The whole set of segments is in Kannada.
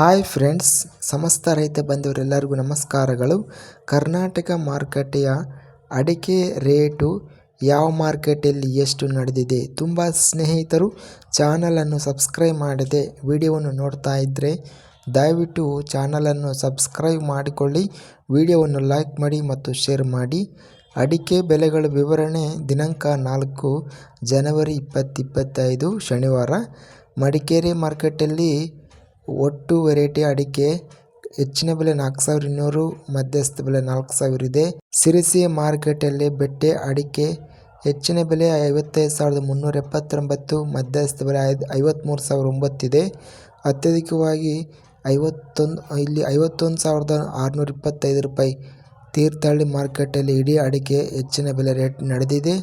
ಹಾಯ್ ಫ್ರೆಂಡ್ಸ್ ಸಮಸ್ತ ರೈತ ಬಂಧುವರೆಲ್ಲರಿಗೂ ನಮಸ್ಕಾರಗಳು. ಕರ್ನಾಟಕ ಮಾರುಕಟ್ಟೆಯ ಅಡಿಕೆ ರೇಟು ಯಾವ ಮಾರ್ಕೆಟಲ್ಲಿ ಎಷ್ಟು ನಡೆದಿದೆ ತುಂಬ ಸ್ನೇಹಿತರು ಚಾನಲನ್ನು ಸಬ್ಸ್ಕ್ರೈಬ್ ಮಾಡದೆ ವಿಡಿಯೋವನ್ನು ನೋಡ್ತಾ ಇದ್ದರೆ ದಯವಿಟ್ಟು ಚಾನಲನ್ನು ಸಬ್ಸ್ಕ್ರೈಬ್ ಮಾಡಿಕೊಳ್ಳಿ, ವಿಡಿಯೋವನ್ನು ಲೈಕ್ ಮಾಡಿ ಮತ್ತು ಶೇರ್ ಮಾಡಿ. ಅಡಿಕೆ ಬೆಲೆಗಳ ವಿವರಣೆ ದಿನಾಂಕ ನಾಲ್ಕು ಜನವರಿ ಇಪ್ಪತ್ತಿಪ್ಪತ್ತೈದು ಶನಿವಾರ. ಮಡಿಕೇರಿ ಮಾರ್ಕೆಟಲ್ಲಿ ಒಟ್ಟು ವೆರೈಟಿ ಅಡಿಕೆ ಹೆಚ್ಚಿನ ಬೆಲೆ ನಾಲ್ಕು ಸಾವಿರ ಇನ್ನೂರು, ಮಧ್ಯಸ್ಥ ಬೆಲೆ ನಾಲ್ಕು ಸಾವಿರ ಇದೆ. ಸಿರಿಸಿ ಮಾರ್ಕೆಟಲ್ಲಿ ಬೆಟ್ಟೆ ಅಡಿಕೆ ಹೆಚ್ಚಿನ ಬೆಲೆ ಐವತ್ತೈದು ಸಾವಿರದ ಮುನ್ನೂರ ಎಪ್ಪತ್ತೊಂಬತ್ತು, ಮಧ್ಯಸ್ಥ ಬೆಲೆ ಐದು ಐವತ್ತ್ಮೂರು ಸಾವಿರ ಒಂಬತ್ತಿದೆ ಅತ್ಯಧಿಕವಾಗಿ ಐವತ್ತೊಂದು ಇಲ್ಲಿ ಐವತ್ತೊಂದು ಸಾವಿರದ ಆರುನೂರ ಇಪ್ಪತ್ತೈದು ರೂಪಾಯಿ ತೀರ್ಥಹಳ್ಳಿ ಮಾರ್ಕೆಟಲ್ಲಿ ಇಡೀ ಅಡಿಕೆ ಹೆಚ್ಚಿನ ಬೆಲೆ ರೇಟ್ ನಡೆದಿದೆ.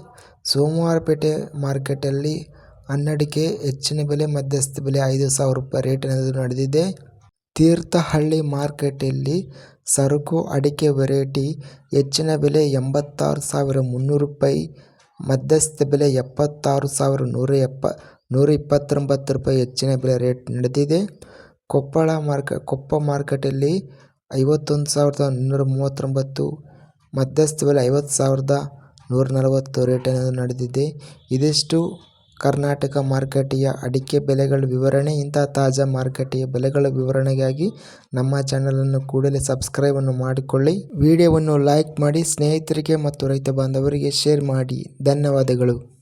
ಸೋಮವಾರಪೇಟೆ ಮಾರ್ಕೆಟಲ್ಲಿ ಹಣ್ಣಡಿಕೆ ಹೆಚ್ಚಿನ ಬೆಲೆ, ಮಧ್ಯಸ್ಥ ಬೆಲೆ ಐದು ಸಾವಿರ ರೂಪಾಯಿ ರೇಟಿನದು ನಡೆದಿದೆ? ತೀರ್ಥಹಳ್ಳಿ ಮಾರ್ಕೆಟಲ್ಲಿ ಸರಕು, ಅಡಿಕೆ ವೆರೈಟಿ ಹೆಚ್ಚಿನ ಬೆಲೆ ಎಂಬತ್ತಾರು ಸಾವಿರ ಮುನ್ನೂರು ರೂಪಾಯಿ, ಮಧ್ಯಸ್ಥ ಬೆಲೆ ಎಪ್ಪತ್ತಾರು ಸಾವಿರ ನೂರ ಎಪ್ಪ, ನೂರ ಇಪ್ಪತ್ತೊಂಬತ್ತು ರೂಪಾಯಿ ಹೆಚ್ಚಿನ ಬೆಲೆ ರೇಟ್ ನಡೆದಿದೆ. ಕೊಪ್ಪಳ ಮಾರ್ಕೆ, ಕೊಪ್ಪ ಮಾರ್ಕೆಟಲ್ಲಿ ಐವತ್ತೊಂದು ಸಾವಿರದ ಇನ್ನೂರ ಮೂವತ್ತೊಂಬತ್ತು, ಮಧ್ಯಸ್ಥ ಬೆಲೆ ಐವತ್ತು ಸಾವಿರದ ನೂರ ನಲವತ್ತು ರೇಟಿನದು ನಡೆದಿದೆ? ಇದಿಷ್ಟು. ಕರ್ನಾಟಕ ಮಾರುಕಟ್ಟೆಯ ಅಡಿಕೆ ಬೆಲೆಗಳ ವಿವರಣೆ ಇಂತಹ ತಾಜಾ ಮಾರುಕಟ್ಟೆಯ ಬೆಲೆಗಳ ವಿವರಣೆಗಾಗಿ ನಮ್ಮ ಚಾನಲನ್ನು ಕೂಡಲೇ ಸಬ್ಸ್ಕ್ರೈಬನ್ನು ಮಾಡಿಕೊಳ್ಳಿ. ವಿಡಿಯೋವನ್ನು ಲೈಕ್ ಮಾಡಿ, ಸ್ನೇಹಿತರಿಗೆ ಮತ್ತು ರೈತ ಬಾಂಧವರಿಗೆ ಶೇರ್ ಮಾಡಿ. ಧನ್ಯವಾದಗಳು.